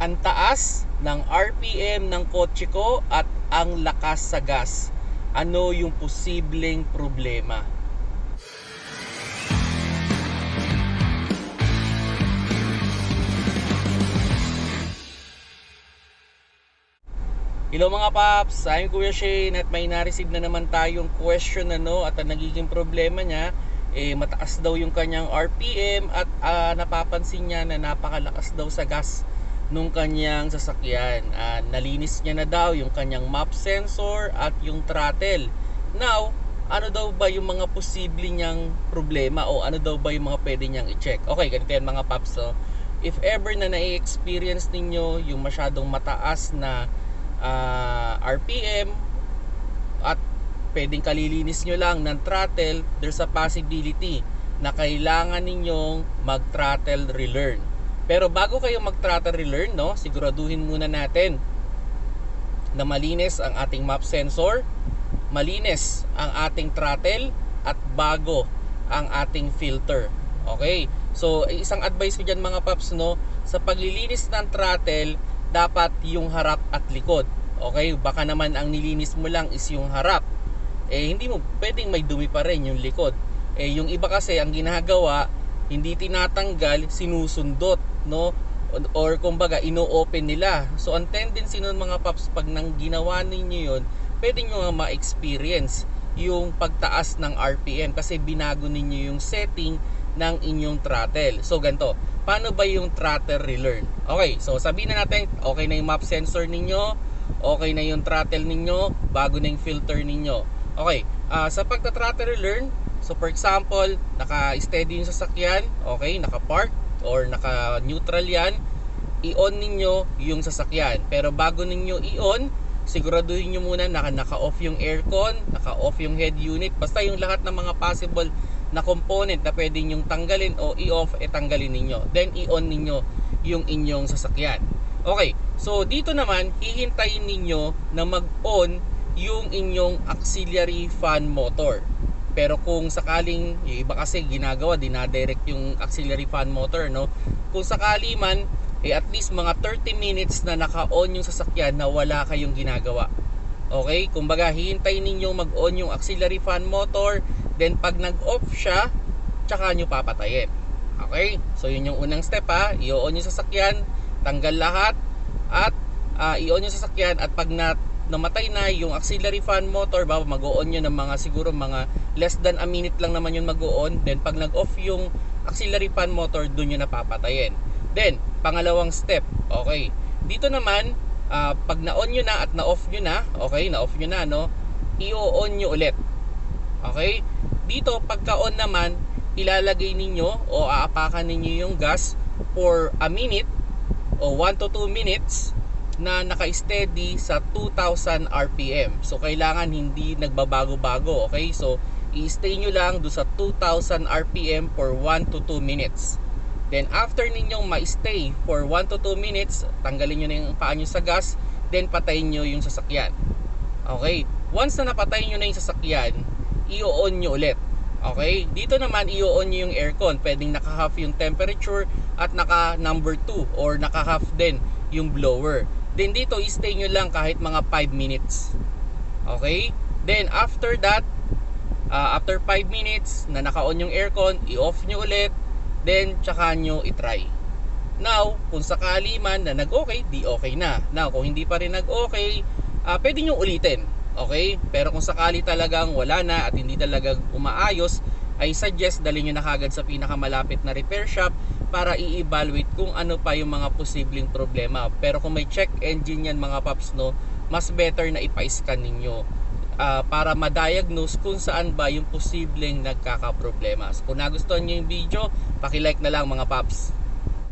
ang taas ng RPM ng kotse ko at ang lakas sa gas. Ano yung posibleng problema? Hello mga paps, I'm Kuya Shane at may na-receive na naman tayong question ano at ang nagiging problema niya eh mataas daw yung kanyang RPM at ah, napapansin niya na napakalakas daw sa gas nung kanyang sasakyan. Ah, nalinis niya na daw yung kanyang map sensor at yung throttle. Now, ano daw ba yung mga posible niyang problema o ano daw ba yung mga pwede niyang i-check? Okay, ganito yan mga paps. So, if ever na na-experience ninyo yung masyadong mataas na ah, RPM at pwedeng kalilinis nyo lang ng throttle, there's a possibility na kailangan ninyong mag-throttle relearn. Pero bago kayo mag-throttle relearn, no, siguraduhin muna natin na malinis ang ating map sensor, malinis ang ating throttle at bago ang ating filter. Okay? So, isang advice ko dyan mga paps, no, sa paglilinis ng throttle, dapat yung harap at likod. Okay? Baka naman ang nilinis mo lang is yung harap. Eh, hindi mo pwedeng may dumi pa rin yung likod. Eh, yung iba kasi, ang ginagawa, hindi tinatanggal, sinusundot, no? Or kumbaga, ino-open nila. So, ang tendency nun mga paps, pag nang ginawa ninyo yun, pwede nyo nga ma-experience yung pagtaas ng RPM kasi binago ninyo yung setting ng inyong throttle. So, ganito. Paano ba yung throttle relearn? Okay, so sabihin na natin, okay na yung map sensor ninyo, okay na yung throttle ninyo, bago na yung filter ninyo. Okay, ah, sa pagta-throttle relearn, so for example, naka-steady yung sasakyan, okay, naka-park or naka-neutral yan, i-on ninyo yung sasakyan. Pero bago ninyo i-on, siguraduhin nyo muna na naka-off yung aircon, naka-off yung head unit, basta yung lahat ng mga possible na component na pwede nyong tanggalin o i-off, e tanggalin ninyo. Then i-on ninyo yung inyong sasakyan. Okay, so dito naman, hihintayin ninyo na mag-on yung inyong auxiliary fan motor. Pero kung sakaling, yung iba kasi ginagawa, dinadirect yung auxiliary fan motor, no? Kung sakali man, eh at least mga 30 minutes na naka-on yung sasakyan na wala kayong ginagawa. Okay? Kumbaga, hihintayin ninyo mag-on yung auxiliary fan motor, then pag nag-off siya, tsaka nyo papatayin. Okay? So, yun yung unang step ha. I-on yung sasakyan, tanggal lahat, at ah, i-on yung sasakyan, at pag na namatay na yung auxiliary fan motor, baba mag-on yun ng mga siguro mga less than a minute lang naman yun mag-on. Then pag nag-off yung auxiliary fan motor, dun yun napapatayin. Then, pangalawang step, okay. Dito naman, ah, pag na-on nyo na at na-off nyo na, okay, na-off nyo na, no, i-on nyo ulit. Okay? Dito, pagka-on naman, ilalagay ninyo o aapakan ninyo yung gas for a minute o 1 to 2 minutes na naka-steady sa 2,000 RPM. So, kailangan hindi nagbabago-bago, okay? So, i-stay nyo lang do sa 2,000 RPM for 1 to 2 minutes. Then, after ninyong ma-stay for 1 to 2 minutes, tanggalin nyo na yung paa nyo sa gas, then patayin nyo yung sasakyan. Okay? Once na napatay nyo na yung sasakyan, i-on nyo ulit. Okay? Dito naman, i-on nyo yung aircon. Pwedeng naka-half yung temperature at naka number 2 or naka-half din yung blower. Then dito, i-stay nyo lang kahit mga 5 minutes. Okay? Then after that, uh, after 5 minutes na naka-on yung aircon, i-off nyo ulit. Then, tsaka nyo i-try. Now, kung sakali man na nag-okay, di okay na. Now, kung hindi pa rin nag-okay, uh, pwede nyo ulitin. Okay? Pero kung sakali talagang wala na at hindi talaga umaayos, ay suggest dali nyo na kagad sa pinakamalapit na repair shop para i-evaluate kung ano pa yung mga posibleng problema. Pero kung may check engine yan mga paps, no, mas better na ipa-scan ninyo ah, para ma-diagnose kung saan ba yung posibleng nagkakaproblema. So, kung nagustuhan nyo yung video, paki-like na lang mga paps.